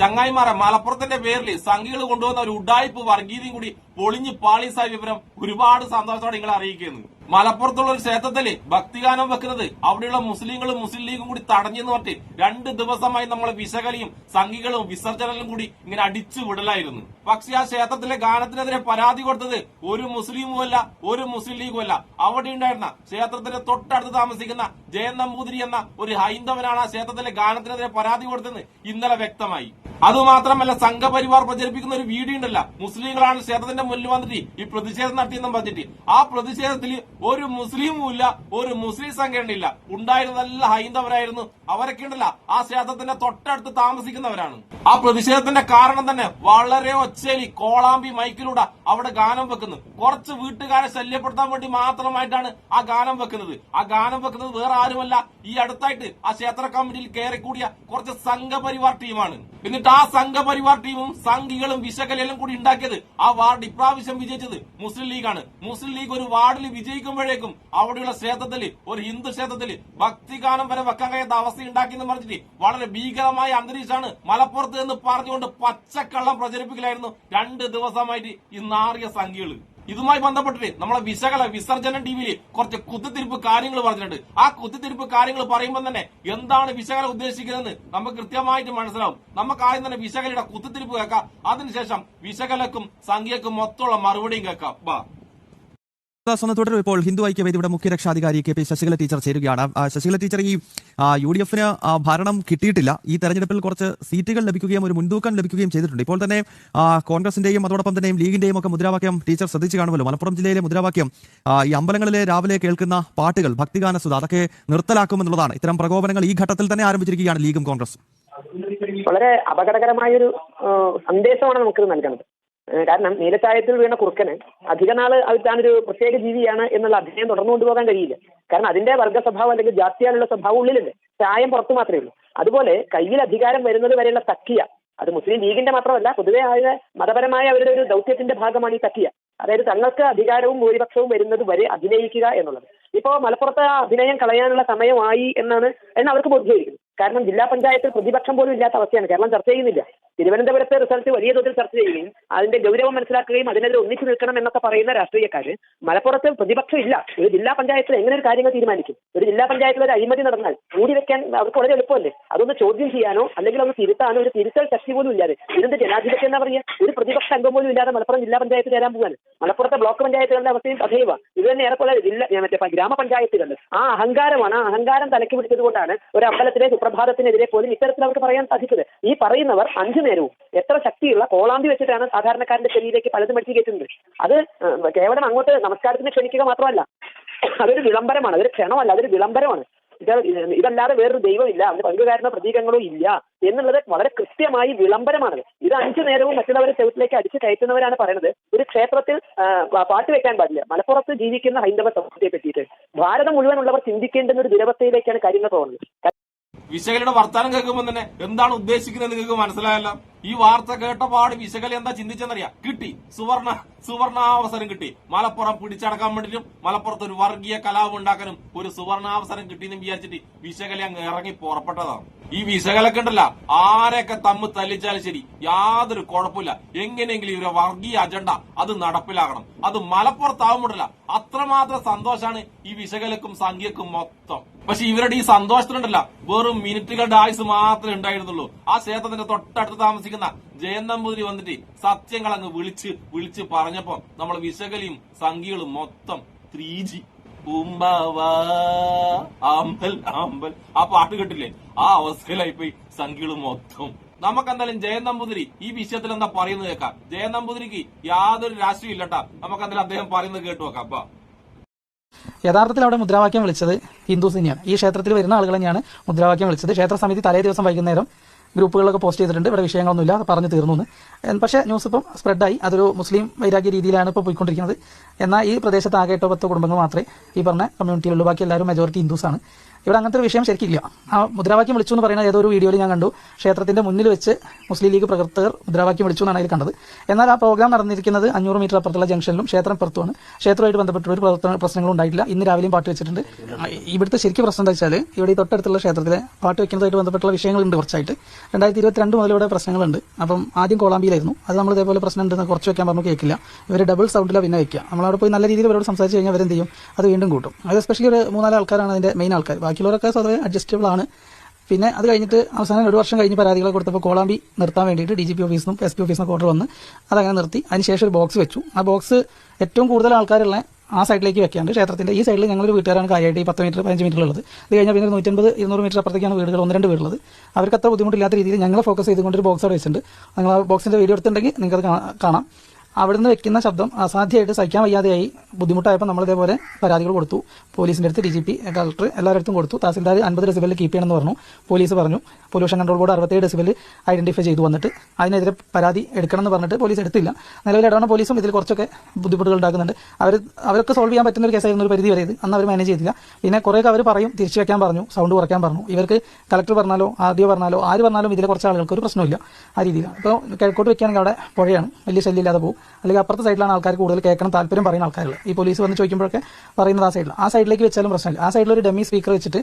ചങ്ങായിമാരെ മലപ്പുറത്തിന്റെ പേരിൽ സംഘികൾ കൊണ്ടുവന്ന ഒരു ഉഡായിപ്പ് വർഗീയതയും കൂടി പൊളിഞ്ഞ് പാളീസായ വിവരം ഒരുപാട് സന്തോഷത്തോടെ നിങ്ങളെ അറിയിക്കുന്നു. മലപ്പുറത്തുള്ള ഒരു ക്ഷേത്രത്തിൽ ഭക്തിഗാനം വെക്കുന്നത് അവിടെയുള്ള മുസ്ലിങ്ങളും മുസ്ലിം ലീഗും കൂടി തടഞ്ഞെന്ന് പറഞ്ഞിട്ട് രണ്ട് ദിവസമായി നമ്മൾ വിശകലിയും സംഘികളും വിസർജനലും കൂടി ഇങ്ങനെ അടിച്ചു വിടലായിരുന്നു. പക്ഷെ ആ ക്ഷേത്രത്തിലെ ഗാനത്തിനെതിരെ പരാതി കൊടുത്തത് ഒരു മുസ്ലിമും അല്ല ഒരു മുസ്ലിം ലീഗുമല്ല അവിടെ ഉണ്ടായിരുന്ന ക്ഷേത്രത്തിന്റെ തൊട്ടടുത്ത് താമസിക്കുന്ന ജയൻ നമ്പൂതിരി എന്ന ഒരു ഹൈന്ദവനാണ് ആ ക്ഷേത്രത്തിലെ ഗാനത്തിനെതിരെ പരാതി കൊടുത്തത് ഇന്നലെ വ്യക്തമായി. അതുമാത്രമല്ല സംഘപരിവാർ പ്രചരിപ്പിക്കുന്ന ഒരു വീഡിയോ ഉണ്ടല്ല. മുസ്ലിങ്ങളാണ് ക്ഷേത്രത്തിന്റെ മുന്നിൽ വന്നിട്ട് ഈ പ്രതിഷേധം നടത്തിയെന്നും പറഞ്ഞിട്ട് ആ പ്രതിഷേധത്തിൽ ഒരു മുസ്ലിമും ഇല്ല ഒരു മുസ്ലിം സംഘടനയില്ല. ഉണ്ടായിരുന്നല്ല ഹൈന്ദവരായിരുന്നു. അവരൊക്കെ ഉണ്ടല്ല ആ ക്ഷേത്രത്തിന്റെ തൊട്ടടുത്ത് താമസിക്കുന്നവരാണ്. ആ പ്രതിഷേധത്തിന്റെ കാരണം തന്നെ വളരെ ഒച്ചേലി കോളാമ്പി മൈക്കിലൂടെ അവിടെ ഗാനം വെക്കുന്നു. കുറച്ച് വീട്ടുകാരെ ശല്യപ്പെടുത്താൻ വേണ്ടി മാത്രമായിട്ടാണ് ആ ഗാനം വെക്കുന്നത്. ആ ഗാനം വെക്കുന്നത് വേറെ ആരുമല്ല. ഈ അടുത്തായിട്ട് ആ ക്ഷേത്ര കമ്മിറ്റിയിൽ കയറി കൂടിയ കുറച്ച് സംഘപരിവാർ ടീമാണ്. എന്നിട്ട് ആ സംഘപരിവാർ ടീമും സംഘികളും വിശകലെല്ലാം കൂടി ഉണ്ടാക്കിയത് ആ വാർഡ് ഇപ്രാവശ്യം വിജയിച്ചത് മുസ്ലിം ലീഗാണ്. മുസ്ലിം ലീഗ് ഒരു വാർഡിൽ വിജയിക്കുമ്പോഴേക്കും അവിടെയുള്ള ക്ഷേത്രത്തിൽ ഒരു ഹിന്ദു ക്ഷേത്രത്തിൽ ഭക്തിഗാനം വരെ വെക്കാൻ കഴിയാത്ത അവസ്ഥ ഉണ്ടാക്കിയെന്ന് പറഞ്ഞിട്ട് വളരെ ഭീകരമായ അന്തരീക്ഷമാണ് മലപ്പുറത്ത് എന്ന് പറഞ്ഞുകൊണ്ട് പച്ചക്കള്ളം പ്രചരിപ്പിക്കലായിരുന്നു രണ്ട് ദിവസമായിട്ട് ഈ നാറിയ സംഖ്യകൾ ഇതുമായി ബന്ധപ്പെട്ടിട്ട് നമ്മളെ വിശകല വിസർജന ടിവിയിൽ കുറച്ച് കുത്തിത്തിരിപ്പ് കാര്യങ്ങൾ പറഞ്ഞിട്ടുണ്ട്. ആ കുത്തിത്തിരിപ്പ് കാര്യങ്ങൾ പറയുമ്പോൾ തന്നെ എന്താണ് വിശകല ഉദ്ദേശിക്കുന്നതെന്ന് നമുക്ക് കൃത്യമായിട്ട് മനസ്സിലാവും. നമുക്ക് ആദ്യം തന്നെ വിശകലയുടെ കുത്തിത്തിരിപ്പ് കേൾക്കാം. അതിനുശേഷം വിശകലക്കും സംഖ്യക്കും മൊത്തമുള്ള മറുപടിയും കേൾക്കാം. ഒന്ന് തുടരും. ഇപ്പോൾ ഹിന്ദു ഐക്യവേദിയുടെ മുഖ്യ രക്ഷാധികാരി കെ പി ശശികല ടീച്ചർ ചേരുകയാണ്. ശശികല ടീച്ചർ ഈ യു ഡി എഫിന് ഭരണം കിട്ടിയിട്ടില്ല. ഈ തെരഞ്ഞെടുപ്പിൽ കുറച്ച് സീറ്റുകൾ ലഭിക്കുകയും ഒരു മുൻതൂക്കം ലഭിക്കുകയും ചെയ്തിട്ടുണ്ട്. ഇപ്പോൾ തന്നെ കോൺഗ്രസിന്റെയും അതോടൊപ്പം തന്നെയും ലീഗിന്റെയും ഒക്കെ മുദ്രാവാക്യം ടീച്ചർ ശ്രദ്ധിച്ചു കാണുമല്ലോ. മലപ്പുറം ജില്ലയിലെ മുദ്രാവാക്യം ഈ അമ്പലങ്ങളിലെ രാവിലെ കേൾക്കുന്ന പാട്ടുകൾ ഭക്തിഗാന സുധ അതൊക്കെ നിർത്തലാക്കുമെന്നുള്ളതാണ് ഇത്തരം പ്രകോപനങ്ങൾ ഈ ഘട്ടത്തിൽ തന്നെ ആരംഭിച്ചിരിക്കുകയാണ് ലീഗും കോൺഗ്രസും. വളരെ അപകടകരമായ ഒരു സന്ദേശമാണ് നമുക്ക് നൽകുന്നത് കാരണം നീലച്ചായത്തിൽ വീണ കുറുക്കന് അധിക നാൾ താനൊരു പ്രത്യേക ജീവിയാണ് എന്നുള്ള അധ്യയനം തുടർന്നു കൊണ്ടുപോകാൻ കഴിയില്ല. കാരണം അതിന്റെ വർഗ സ്വഭാവം അല്ലെങ്കിൽ ജാത്യാലുള്ള സ്വഭാവം ഉള്ളിലുണ്ട്. ചായം പുറത്തു മാത്രമേ ഉള്ളൂ. അതുപോലെ കയ്യിൽ അധികാരം വരുന്നത് വരെയുള്ള തക്കിയ അത് മുസ്ലിം ലീഗിന്റെ മാത്രമല്ല പൊതുവേ ആയ മതപരമായ അവരുടെ ഒരു ദൗത്യത്തിന്റെ ഭാഗമാണ് ഈ തക്കിയ. അതായത് തങ്ങൾക്ക് അധികാരവും ഭൂരിപക്ഷവും വരുന്നത് വരെ അഭിനയിക്കുക എന്നുള്ളത്. ഇപ്പോ മലപ്പുറത്ത് അഭിനയം കളയാനുള്ള സമയമായി എന്നാണ് എന്ന് അവർക്ക് ബോധ്യമായിരിക്കുന്നു കാരണം ജില്ലാ പഞ്ചായത്തിൽ പ്രതിപക്ഷം പോലും ഇല്ലാത്ത അവസ്ഥയാണ്. കേരളം ചർച്ച ചെയ്യുന്നില്ല. തിരുവനന്തപുരത്തെ റിസൾട്ട് വലിയ തോതിൽ ചർച്ച ചെയ്യുകയും അതിന്റെ ഗൗരവം മനസ്സിലാക്കുകയും അതിനെതിരെ ഒന്നിച്ചു നിൽക്കണം എന്നൊക്കെ പറയുന്ന രാഷ്ട്രീയക്കാര് മലപ്പുറത്ത് പ്രതിപക്ഷം ഇല്ല. ഒരു ജില്ലാ പഞ്ചായത്തിൽ എങ്ങനെ ഒരു കാര്യങ്ങൾ തീരുമാനിക്കും? ഒരു ജില്ലാ പഞ്ചായത്തിൽ ഒരു അഴിമതി നടന്നാൽ കൂടി വെക്കാൻ അവർക്ക് വളരെ എളുപ്പമല്ലേ? അതൊന്ന് ചോദ്യം ചെയ്യാനോ അല്ലെങ്കിൽ ഒന്ന് തിരുത്താനോ ഒരു തിരുത്തൽ ശക്തി പോലും ഇല്ലാതെ ഇതിന്റെ ജനാധിപത്യം എന്താ പറയുക ഒരു പ്രതിപക്ഷ അംഗം പോലും ഇല്ലാതെ മലപ്പുറം ജില്ലാ പഞ്ചായത്ത് ചേരാൻ പോകാൻ മലപ്പുറത്തെ ബ്ലോക്ക് പഞ്ചായത്തുകളുടെ അവസ്ഥയും തഥൈവ ഇത് തന്നെ ഏറെപ്പോലെ ജില്ല മറ്റേ ഗ്രാമപഞ്ചായത്തുകൾ ആ അഹങ്കാരമാണ്. ആ അഹങ്കാരം തലക്കി പിടിച്ചത് കൊണ്ടാണ് ഒരു അമ്പലത്തിലെ സുപ്രഭാതത്തിനെതിരെ പോലും ഇത്തരത്തിൽ അവർക്ക് പറയാൻ സാധിച്ചത്. ഈ പറയുന്നവർ അഞ്ചു നേരവും എത്ര ശക്തിയുള്ള കോളാമ്പി വെച്ചിട്ടാണ് സാധാരണക്കാരന്റെ ചെവിയിലേക്ക് പലതും പഠിച്ചു കയറ്റുന്നത് അത് കേവലം അങ്ങോട്ട് നമസ്കാരത്തിന് ക്ഷണിക്കുക മാത്രമല്ല അതൊരു വിളംബരമാണ് അതൊരു ക്ഷണമല്ല അതൊരു വിളംബരമാണ്. ഇത് ഇതല്ലാതെ വേറൊരു ദൈവമില്ല അതിന് പങ്കുകാരനോ പ്രതീകങ്ങളോ ഇല്ല എന്നുള്ളത് വളരെ കൃത്യമായി വിളംബരമാണ്. ഇത് അഞ്ചു നേരവും മറ്റുള്ളവരെ ചെവിട്ടിലേക്ക് അടിച്ചു കയറ്റുന്നവരാണ് പറയുന്നത് ഒരു ക്ഷേത്രത്തിൽ പാട്ട് വെക്കാൻ പാടില്ല. മലപ്പുറത്ത് ജീവിക്കുന്ന ഹൈന്ദവ സമൂഹത്തെ പറ്റിയിട്ട് ഭാരതം മുഴുവനുള്ളവർ ചിന്തിക്കേണ്ടുന്ന ഒരു ദുരവസ്ഥയിലേക്കാണ് കാര്യങ്ങൾ പോകുന്നത്. വിശകലയുടെ വർത്താനം കേൾക്കുമ്പോൾ തന്നെ എന്താണ് ഉദ്ദേശിക്കുന്നത് നിങ്ങൾക്ക് മനസ്സിലായല്ലോ? ഈ വാർത്ത കേട്ട പാട് വിശകലി എന്താ ചിന്തിച്ചെന്നറിയാം. കിട്ടി. സുവർണ സുവർണാവസരം കിട്ടി. മലപ്പുറം പിടിച്ചടക്കാൻ വേണ്ടിയിട്ടും മലപ്പുറത്ത് ഒരു വർഗീയ കലാപം ഉണ്ടാക്കാനും ഒരു സുവർണാവസരം കിട്ടിയെന്ന് വിചാരിച്ചിട്ട് വിശകലി അങ്ങ് ഇറങ്ങി പുറപ്പെട്ടതാണ്. ഈ വിശകലൊക്കെ ഉണ്ടല്ല. ആരെയൊക്കെ തമ്മ് തല്ലിച്ചാലും ശരി യാതൊരു കുഴപ്പമില്ല. എങ്ങനെയെങ്കിലും ഇവരെ വർഗീയ അജണ്ട അത് നടപ്പിലാക്കണം അത് മലപ്പുറത്താവുമ്പോഴല്ല അത്രമാത്രം സന്തോഷാണ് ഈ വിശകലക്കും സംഖ്യക്കും മൊത്തം. പക്ഷെ ഇവരുടെ ഈ സന്തോഷത്തിലുണ്ടല്ല വെറും മിനിറ്റുകളുടെ ആയുസ് മാത്രമേ ഉണ്ടായിരുന്നുള്ളൂ. ആ ക്ഷേത്രത്തിന്റെ തൊട്ടടുത്ത് താമസിക്കുന്ന ജയൻ വന്നിട്ട് സത്യങ്ങൾ അങ്ങ് വിളിച്ച് വിളിച്ച് പറഞ്ഞപ്പോ നമ്മൾ വിശകലിയും സംഖ്യകളും മൊത്തം ത്രീ ജി അമ്പൽ അമ്പൽ. ആ പാട്ട് കേട്ടില്ലേ? ആ അവസ്ഥയിലായി പോയി സംഖ്യകൾ മൊത്തം. നമുക്കെന്തായാലും ജയൻ നമ്പൂതിരി ഈ വിഷയത്തിൽ എന്താ പറയുന്നത് കേൾക്കാം. ജയൻ നമ്പൂതിരിക്ക് യാതൊരു രാഷ്ട്രീയം ഇല്ലട്ടാ നമുക്കെന്തായാലും അദ്ദേഹം പറയുന്നത് കേട്ടു നോക്കാം അപ്പൊ. യഥാർത്ഥത്തിൽ അവിടെ മുദ്രാവാക്യം വിളിച്ചത് ഹിന്ദുസ് തന്നെയാണ് ഈ ക്ഷേത്രത്തിൽ വരുന്ന ആളുകൾ തന്നെയാണ് മുദ്രാവാക്യം വിളിച്ചത്. ക്ഷേത്ര സമിതി തലേ ദിവസം വൈകുന്നേരം ഗ്രൂപ്പുകളൊക്കെ പോസ്റ്റ് ചെയ്തിട്ടുണ്ട്. ഇവിടെ വിഷയങ്ങളൊന്നുമില്ല അത് പറഞ്ഞു തീർന്നു എന്ന്. പക്ഷേ ന്യൂസ് ഇപ്പം സ്പ്രെഡായി. അതൊരു മുസ്ലിം വൈരാഗ്യ രീതിയിലാണ് ഇപ്പോൾ പോയിക്കൊണ്ടിരിക്കുന്നത്. എന്നാൽ ഈ പ്രദേശത്ത് ആകെ എട്ടോ പത്തോ കുടുംബങ്ങൾ മാത്രമേ ഈ പറഞ്ഞ കമ്മ്യൂണിറ്റിയിലുള്ളൂ ബാക്കി എല്ലാവരും മെജോറിറ്റി ഹിന്ദുസാണ്. ഇവിടെ അങ്ങനത്തെ ഒരു വിഷയം ശരിക്കില്ല. ആ മുദ്രാവാക്യം വിളിച്ചു എന്ന് പറയുന്നത് ഏതൊരു വീഡിയോയിൽ ഞാൻ കണ്ടു. ക്ഷേത്രത്തിന്റെ മുന്നിൽ വെച്ച് മുസ്ലിം ലീഗ് പ്രവർത്തകർ മുദ്രാവാക്യം വിളിച്ചു എന്നാണ് അതിൽ കണ്ടത്. എന്നാൽ ആ പ്രോഗ്രാം നടന്നിരിക്കുന്നത് അഞ്ഞൂറ് മീറ്റർ അപ്പുറത്തുള്ള ജംഗ്ഷനിലും ക്ഷേത്രം പുറത്തുമാണ്. ക്ഷേത്രമായിട്ട് ബന്ധപ്പെട്ട ഒരു പ്രശ്നങ്ങളും ഉണ്ടായിട്ടില്ല. ഇന്ന് രാവിലെയും പാട്ട് വെച്ചിട്ടുണ്ട്. ഇവിടുത്തെ ശരിക്കും പ്രശ്നം എന്താ വെച്ചാൽ ഇവിടെ ഈ തൊട്ടടുത്തുള്ള ക്ഷേത്രത്തിലെ പാട്ട് വെക്കുന്നതായിട്ട് ബന്ധപ്പെട്ടുള്ള വിഷയങ്ങളുണ്ട് കുറച്ചായിട്ട്. രണ്ടായിരത്തി ഇരുപത്തിരണ്ട് മുതൽ ഇവിടെ പ്രശ്നങ്ങളുണ്ട്. അപ്പം ആദ്യം കോളാമ്പിയിലായിരുന്നു. അത് നമ്മൾ ഇതേപോലെ പ്രശ്നം ഉണ്ടെന്ന് കുറച്ച് വെക്കാൻ പറഞ്ഞു കേൾക്കില്ല. ഇവർ ഡബിൾ സൗണ്ടിലാണ് പിന്നെ വെക്കുക നമ്മളവിടെ പോയി നല്ല രീതിയിൽ ഇവരോട് സംസാരിച്ച് കഴിഞ്ഞാൽ അവരെന്ത് ചെയ്യും? അത് വീണ്ടും കൂട്ടും. അത് സ്പെഷ്യലി ഒരു മൂന്നാൽ ആൾക്കാരാണ് അതിന്റെ മെയിൻ ആൾക്കാർ ബാക്കിയുള്ളവരൊക്കെ സ്വതവേ അഡ്ജസ്റ്റബിൾ ആണ്. പിന്നെ അത് കഴിഞ്ഞിട്ട് അവസാനം ഒരു വർഷം കഴിഞ്ഞ് പരാതികൾ കൊടുത്തപ്പോൾ കോളാമ്പി നിർത്താൻ വേണ്ടിയിട്ട് ഡി ജി പി ഓഫീസിനും എസ് പി ഓഫീസിനും ഓർഡർ വന്ന് അതങ്ങനെ നിർത്തി. അതിനുശേഷം ഒരു ബോക്സ് വെച്ചു. ആ ബോക്സ് ഏറ്റവും കൂടുതൽ ആൾക്കാരുള്ള ആ സൈഡിലേക്ക് വെക്കാണ്ട് ക്ഷേത്രത്തിന്റെ ഈ സൈഡിൽ ഞങ്ങളൊരു വീട്ടുകാരാണ് കാര്യമായിട്ട് ഈ പത്ത് മീറ്റർ പതിനഞ്ച് മീറ്റർ ഉള്ളത്. അത് കഴിഞ്ഞാൽ പിന്നെ നൂറ്റമ്പത് ഇരുന്നൂറ് മീറ്റർ അപ്പുറത്തേക്കാണ് വീടുകൾ ഒന്ന് രണ്ട് വീടുള്ളത്. അവർക്ക് അത്ര ബുദ്ധിമുട്ടില്ലാത്ത രീതിയിൽ ഞങ്ങൾ ഫോക്കസ് ചെയ്തുകൊണ്ട് ഒരു ബോക്സ് അവിടെ വെച്ചിട്ടുണ്ട്. നിങ്ങൾ ആ ബോക്സിന്റെ വീഡിയോ എടുത്തിട്ടുണ്ടെങ്കിൽ നിങ്ങൾക്ക് കാണാം. അവിടുന്ന് വെക്കുന്ന ശബ്ദം അസാധ്യമായിട്ട് സഹിക്കാൻ വയ്യാതെയായി ബുദ്ധിമുട്ടായപ്പോൾ നമ്മൾ ഇതേപോലെ പരാതികൾ കൊടുത്തു. പോലീസിന്റെ അടുത്ത് ഡി ജി പി കളക്ടർ എല്ലാവരുടെ കൊടുത്തു. തഹസിൽദാർ അൻപത് ഡെസിബലിൽ കീപ്പ് ചെയ്യണമെന്ന് പറഞ്ഞു. പോലീസ് പറഞ്ഞു പൊല്യൂഷൻ കൺട്രോൾ ബോർഡ് അറുപത്തേഴ് ഡെസിബലിൽ ഐഡന്റിഫൈ ചെയ്തു വന്നിട്ട് അതിനെതിരെ പരാതി എടുക്കണം എന്ന് പറഞ്ഞിട്ട് പോലീസ് എടുത്തില്ല. നിലവിൽ ഇടവണ പോലീസും ഇതിൽ കുറച്ചൊക്കെ ബുദ്ധിമുട്ടുകൾ ഉണ്ടാക്കുന്നുണ്ട്. അവർ അവർക്ക് സോൾവ് ചെയ്യാൻ പറ്റുന്ന ഒരു കേസായിരുന്നു ഒരു പരിധി വരെ ഇത്. അന്ന് അവർ മാനേജ് ചെയ്തില്ല. പിന്നെ കുറേയൊക്കെ അവർ പറയും തിരിച്ചു വെക്കാൻ പറഞ്ഞു സൗണ്ട് കുറയ്ക്കാൻ പറഞ്ഞു. ഇവർക്ക് കളക്ടർ പറഞ്ഞാലോ ആർ ഡി പറഞ്ഞാലോ ആര് പറഞ്ഞാലും ഇതിലെ കുറച്ച് ആളുകൾക്ക് ഒരു പ്രശ്നമില്ല ആ രീതിയിലാണ്. ഇപ്പോൾ കിഴക്കോട്ട് വെക്കുകയാണെങ്കിൽ അവിടെ പുഴയാണ് വലിയ ശല്യമില്ലാതെ പോകും. അല്ലെങ്കിൽ അപ്പുറത്തെ സൈഡിലാണ് ആൾക്കാർ കൂടുതൽ കേൾക്കണം താല്പര്യം പറയുന്ന ആൾക്കാരുകൾ. ഈ പോലീസ് വന്ന് ചോദിക്കുമ്പോഴൊക്കെ പറയുന്നത് ആ സൈഡിൽ ആ സൈഡിലേക്ക് വെച്ചാലും പ്രശ്നമില്ല. ആ സൈഡിൽ ഒരു ഡമ്മി സ്പീക്കർ വെച്ചിട്ട്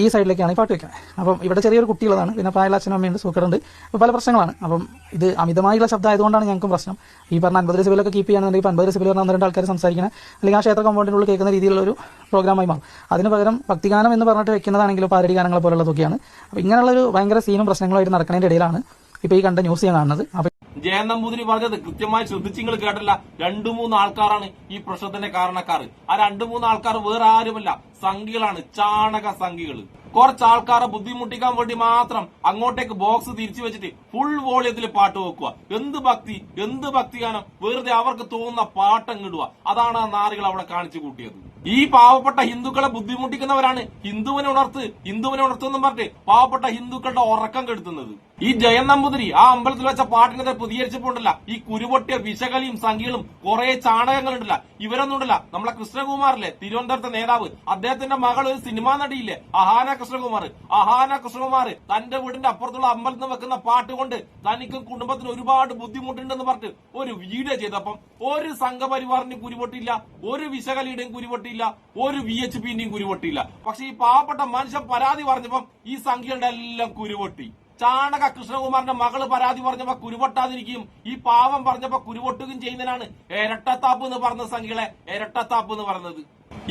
ഈ സൈഡിലേക്കാണ് ഈ പാട്ട് വെക്കുന്നത് അപ്പം ഇവിടെ ചെറിയൊരു കുട്ടികളാണ് പിന്നെ പ്രായമുള്ള അച്ഛനും അമ്മയുണ്ട് സൂക്കറുണ്ട്. അപ്പോൾ പല പ്രശ്നങ്ങളാണ്. അപ്പം ഇത് അമിതമായുള്ള ശബ്ദം ആയതുകൊണ്ടാണ് ഞങ്ങൾക്കും പ്രശ്നം. ഈ പറഞ്ഞ അൻപത് ഡെസിബിലൊക്കെ കീപ്പ് ചെയ്യുകയാണെന്നുണ്ടെങ്കിൽ അൻപത് ഡെസിബിൽ പറഞ്ഞാൽ രണ്ട് ആൾക്കാർ സംസാരിക്കണം. അല്ലെങ്കിൽ ആ ക്ഷേത്ര കോമ്പൗണ്ടിനുള്ളിൽ കേൾക്കുന്ന രീതിയിലുള്ള ഒരു പ്രോഗ്രാമായി മാറും. അതിന് പകരം ഭക്തിഗാനം എന്ന് പറഞ്ഞിട്ട് വെക്കുന്നതാണെങ്കിലും പാരടി ഗാനങ്ങളെ പോലുള്ളതൊക്കെയാണ് അപ്പോൾ ഇങ്ങനെയുള്ള ഒരു ഭയങ്കര സീനും പ്രശ്നങ്ങളായിട്ട് നടക്കുന്നതിന്റെ ഇടയിലാണ് ഇപ്പോൾ ഈ കണ്ട ന്യൂസ് ഞാൻ കാണുന്നത്. അപ്പോൾ ജയൻ നമ്പൂതിരി പറഞ്ഞത് കൃത്യമായി ശ്രദ്ധിച്ച് നിങ്ങൾ കേട്ടില്ല രണ്ടു മൂന്ന് ആൾക്കാരാണ് ഈ പ്രശ്നത്തിന്റെ കാരണക്കാർ ആ രണ്ടു മൂന്ന് ആൾക്കാർ വേറെ ആരുമല്ല. സംഘികളാണ് ചാണക സംഘികൾ കുറച്ച് ആൾക്കാരെ ബുദ്ധിമുട്ടിക്കാൻ വേണ്ടി മാത്രം അങ്ങോട്ടേക്ക് ബോക്സ് തിരിച്ചു വെച്ചിട്ട് ഫുൾ വോളിയത്തിൽ പാട്ട് വെക്കുക. എന്ത് ഭക്തി എന്ത് ഭക്തിഗാനം? വെറുതെ അവർക്ക് തോന്നുന്ന പാട്ടങ്ങിടുക അതാണ് ആ നാറികൾ അവിടെ കാണിച്ചു കൂട്ടിയത്. ഈ പാവപ്പെട്ട ഹിന്ദുക്കളെ ബുദ്ധിമുട്ടിക്കുന്നവരാണ് ഹിന്ദുവിനെ ഉണർത്ത് ഹിന്ദുവിനെ ഉണർത്തുമെന്നും പറഞ്ഞിട്ട് പാവപ്പെട്ട ഹിന്ദുക്കളുടെ ഉറക്കം കെടുത്തുന്നത്. ഈ ജയൻ നമ്പൂതിരി ആ അമ്പലത്തിൽ വെച്ച പാട്ടിനെതിരെ പ്രതികരിച്ചിട്ടുണ്ടല്ല ഈ കുരുപൊട്ടിയ വിശകളിയും സംഖ്യകളും കുറെ ചാണകങ്ങളുണ്ടല്ല ഇവരൊന്നും ഉണ്ടല്ല. നമ്മളെ കൃഷ്ണകുമാറില്ലേ തിരുവനന്തപുരത്തെ നേതാവ് അദ്ദേഹത്തിന്റെ മകൾ ഒരു സിനിമാ നടിയില്ലേ അഹാന കൃഷ്ണകുമാർ. അഹാന കൃഷ്ണകുമാർ തന്റെ വീടിന്റെ അപ്പുറത്തുള്ള അമ്പലത്തിൽ വെക്കുന്ന പാട്ട് കൊണ്ട് തനിക്കും കുടുംബത്തിന് ഒരുപാട് ബുദ്ധിമുട്ടുണ്ടെന്ന് പറഞ്ഞിട്ട് ഒരു വീഡിയോ ചെയ്തപ്പം ഒരു സംഘപരിവാറിന്റെയും കുരുപൊട്ടിയില്ല ഒരു വിശകലിയുടെയും കുരുപൊട്ടിയില്ല ഒരു വി എച്ച് പിന്റെയും കുരുപൊട്ടിയില്ല. പക്ഷെ ഈ പാവപ്പെട്ട മനുഷ്യൻ പരാതി പറഞ്ഞപ്പം ഈ സംഖ്യയുടെ എല്ലാം കുരുപൊട്ടി. ചാണക കൃഷ്ണകുമാറിന്റെ മകൾ പരാതി പറഞ്ഞപ്പോ കുരുപൊട്ടാതിരിക്കും. ഈ പാവം പറഞ്ഞപ്പോ കുരുപൊട്ടുകയും ചെയ്യുന്നതിനാണ് ഇരട്ടത്താപ്പ് എന്ന് പറഞ്ഞ സംഖ്യകളെ ഇരട്ടത്താപ്പ് എന്ന് പറഞ്ഞത്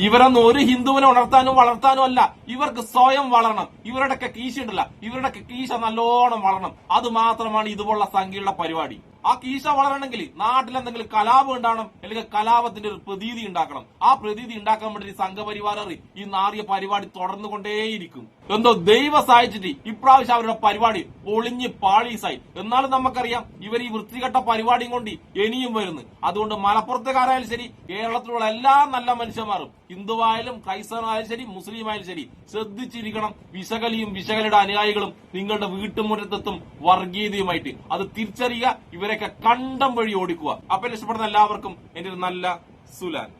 ഇവരൊന്നും ഒരു ഹിന്ദുവിനെ ഉണർത്താനും വളർത്താനും അല്ല. ഇവർക്ക് സ്വയം വളരണം. ഇവരുടെയൊക്കെ കീശ ഉണ്ടല്ല. ഇവരുടെയൊക്കെ കീശ നല്ലോണം വളരണം. അത് മാത്രമാണ് ഇതുപോലുള്ള സംഖ്യയുടെ പരിപാടി. ആ കീശ വളരണമെങ്കിൽ നാട്ടിൽ എന്തെങ്കിലും കലാപം ഉണ്ടാവണം അല്ലെങ്കിൽ കലാപത്തിന്റെ ഒരു പ്രതീതി ഉണ്ടാക്കണം. ആ പ്രതീതി ഉണ്ടാക്കാൻ വേണ്ടി ഈ സംഘപരിവാരർ ഈ നാറിയ പരിപാടി തുടർന്നുകൊണ്ടേയിരിക്കും. എന്തോ ദൈവ സാഹചര്യം ഇപ്രാവശ്യം അവരുടെ പരിപാടി പൊളിഞ്ഞ് പാളീസായി എന്നാലും നമുക്കറിയാം ഇവർ ഈ വൃത്തികെട്ട പരിപാടിയും കൊണ്ട് ഇനിയും വരുന്നു. അതുകൊണ്ട് മലപ്പുറത്തുകാരായാലും ശരി കേരളത്തിലുള്ള എല്ലാ നല്ല മനുഷ്യന്മാരും ഹിന്ദുവായാലും ക്രൈസ്തവനായാലും ശരി മുസ്ലിം ആയാലും ശരി ശ്രദ്ധിച്ചിരിക്കണം. വിശകലിയും വിശകലിയുടെ അനുയായികളും നിങ്ങളുടെ വീട്ടുമുറ്റത്തെത്തും വർഗീയതയുമായിട്ട്. അത് തിരിച്ചറിയുക ഇവരൊക്കെ കണ്ടം വഴി ഓടിക്കുക. അപ്പൊ ഇഷ്ടപ്പെടുന്ന എല്ലാവർക്കും എന്റെ ഒരു നല്ല സുലാൻ.